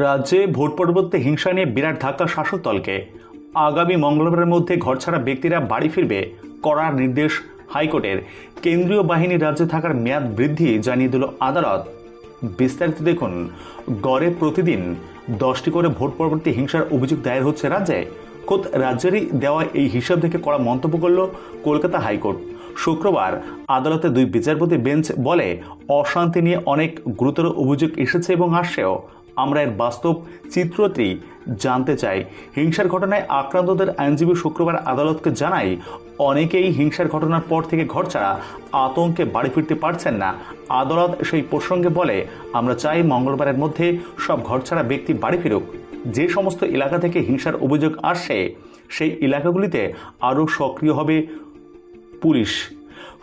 রাজ্যে ভোট পরবর্তী হিংসা নিয়ে বিরাট ধাক্কা শাসক দলকে। আগামী মঙ্গলবারের মধ্যে ঘরছাড়া ব্যক্তিরা বাড়ি ফিরবে, করার নির্দেশ হাইকোর্টের। কেন্দ্রীয় বাহিনী রাজ্যে থাকার মেয়াদ বৃদ্ধি জানিয়ে দিল আদালত। বিস্তারিত দেখুন, গড়ে প্রতিদিন দশটি করে ভোট পরবর্তী হিংসার অভিযোগ দায়ের হচ্ছে রাজ্যে। খোদ রাজ্যেরই দেওয়া এই হিসাব থেকে করা মন্তব্য করল কলকাতা হাইকোর্ট। শুক্রবার আদালতে দুই বিচারপতি বেঞ্চ বলে অশান্তি নিয়ে অনেক গুরুতর অভিযোগ এসেছে এবং আসছেও। আমরা এর বাস্তব চিত্রটি জানতে চাই। হিংসার ঘটনায় আক্রান্তদের আইনজীবী শুক্রবার আদালতকে জানাই অনেকেই হিংসার ঘটনার পর থেকে ঘর ছাড়া আতঙ্কে বাড়ি ফিরতে পারছেন না। আদালত সেই প্রসঙ্গে বলে, আমরা চাই মঙ্গলবারের মধ্যে সব ঘরছাড়া ব্যক্তি বাড়ি ফিরুক। যে সমস্ত এলাকা থেকে হিংসার অভিযোগ আসে সেই এলাকাগুলিতে আরও সক্রিয় হবে পুলিশ।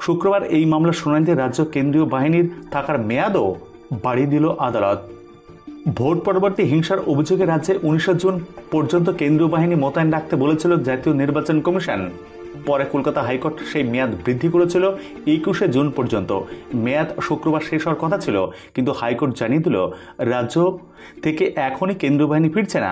শুক্রবার এই মামলার শুনানিতে রাজ্য কেন্দ্রীয় বাহিনীর থাকার মেয়াদও বাড়িয়ে দিল আদালত। ভোট পরবর্তী হিংসার অভিযোগে রাজ্যে উনিশে জুন পর্যন্ত কেন্দ্রীয় বাহিনী মোতায়েন রাখতে বলেছিল জাতীয় নির্বাচন কমিশন। পরে কলকাতা হাইকোর্ট সেই মেয়াদ বৃদ্ধি করেছিল একুশে জুন পর্যন্ত। মেয়াদ শুক্রবার শেষ হওয়ার কথা ছিল, কিন্তু হাইকোর্ট জানিয়ে দিল, রাজ্য থেকে এখনই কেন্দ্রীয় বাহিনী ফিরছে না,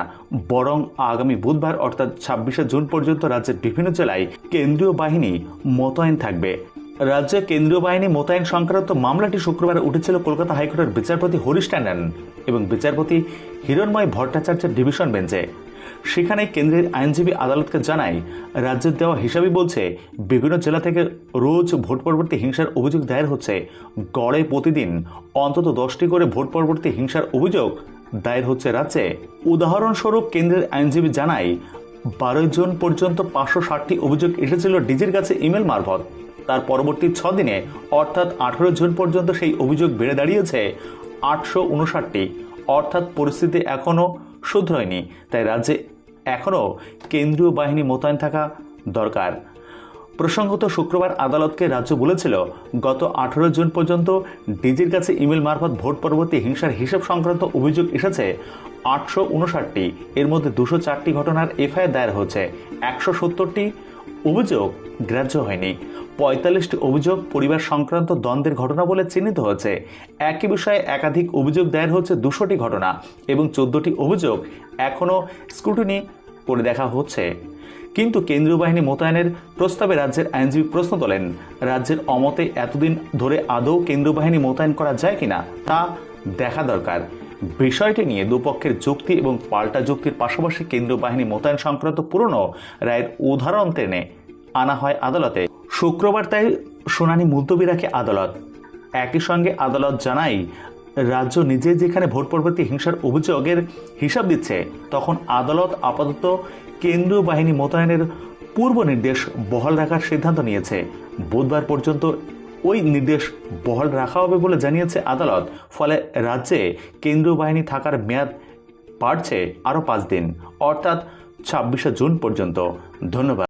বরং আগামী বুধবার অর্থাৎ ছাব্বিশে জুন পর্যন্ত রাজ্যের বিভিন্ন জেলায় কেন্দ্রীয় বাহিনী মোতায়েন থাকবে। রাজ্যে কেন্দ্রীয় বাহিনী মোতায়েন সংক্রান্ত মামলাটি শুক্রবার উঠেছিল কলকাতা হাইকোর্টের বিচারপতি হরিশ ট্যান্ডন এবং বিচারপতি হিরণময় ভট্টাচার্যের ডিভিশন বেঞ্চে। সেখানে কেন্দ্রের আইনজীবী আদালতকে জানায়, রাজ্যের দেওয়া হিসাবই বলছে, বিভিন্ন জেলা থেকে রোজ ভোট পরবর্তী হিংসার অভিযোগ দায়ের হচ্ছে। গড়ে প্রতিদিন অন্তত দশটি করে ভোট পরবর্তী হিংসার অভিযোগ দায়ের হচ্ছে রাজ্যে। উদাহরণস্বরূপ কেন্দ্রের আইনজীবী জানায়, বারোই জুন পর্যন্ত পাঁচশো ষাটটি অভিযোগ এসেছিল ডিজির কাছে ইমেল মারফত। তার পরবর্তী ছ দিনে, অর্থাৎ আঠেরো জুন পর্যন্ত সেই অভিযোগ বেড়ে দাঁড়িয়েছে। আটশো উনষাটটি। অর্থাৎ পরিস্থিতি এখনও শুধরয়নি তাই রাজ্যে এখনও কেন্দ্রীয় বাহিনী মোতায়েন থাকা দরকার। প্রসঙ্গত শুক্রবার আদালতকে রাজ্য বলেছিল, গত আঠেরো জুন পর্যন্ত ডিজির কাছে ইমেল মারফত ভোট পরবর্তী হিংসার হিসাব সংক্রান্ত অভিযোগ এসেছে। আটশো উনষাটটি। এর মধ্যে দুশো চারটি ঘটনার এফআইআর দায়ের হয়েছে। একশো সত্তরটি অভিযোগ গ্রাহ্য হয়নি। পঁয়তাল্লিশটি অভিযোগ পরিবার সংক্রান্ত দ্বন্দ্বের ঘটনা বলে চিহ্নিত হয়েছে। একই বিষয়ে একাধিক অভিযোগ দায়ের হচ্ছে দুশোটি ঘটনা এবং চোদ্দটি অভিযোগ এখনও স্ক্রুটিনি করে দেখা হচ্ছে। কিন্তু কেন্দ্রীয় বাহিনী মোতায়েনের প্রস্তাবে রাজ্যের আইনজীবী প্রশ্ন তোলেন, রাজ্যের অমতে এতদিন ধরে আদৌ কেন্দ্রীয় বাহিনী মোতায়েন করা যায় কিনা তা দেখা দরকার। বিষয়টি নিয়ে দুপক্ষের যুক্তি এবং পাল্টা যুক্তির পাশাপাশি কেন্দ্রীয় বাহিনী মোতায়েন সংক্রান্ত পুরনো রায়ের উদাহরণ টেনে আনা হয় আদালতে। শুক্রবার তাই শুনানি মুলতবি রাখে আদালত। একই সঙ্গে আদালত জানায়, রাজ্য নিজে যেখানে ভোট পরবর্তী হিংসার অভিযোগের হিসাব দিচ্ছে, তখন আদালত আপাতত কেন্দ্রীয় বাহিনী মোতায়েনের পূর্ব নির্দেশ বহাল রাখার সিদ্ধান্ত নিয়েছে। বুধবার পর্যন্ত ওই নির্দেশ বহাল রাখা হবে বলে জানিয়েছে আদালত। ফলে রাজ্যে কেন্দ্রীয় বাহিনী থাকার মেয়াদ বাড়ছে আরও পাঁচ দিন, অর্থাৎ ছাব্বিশে জুন পর্যন্ত। ধন্যবাদ।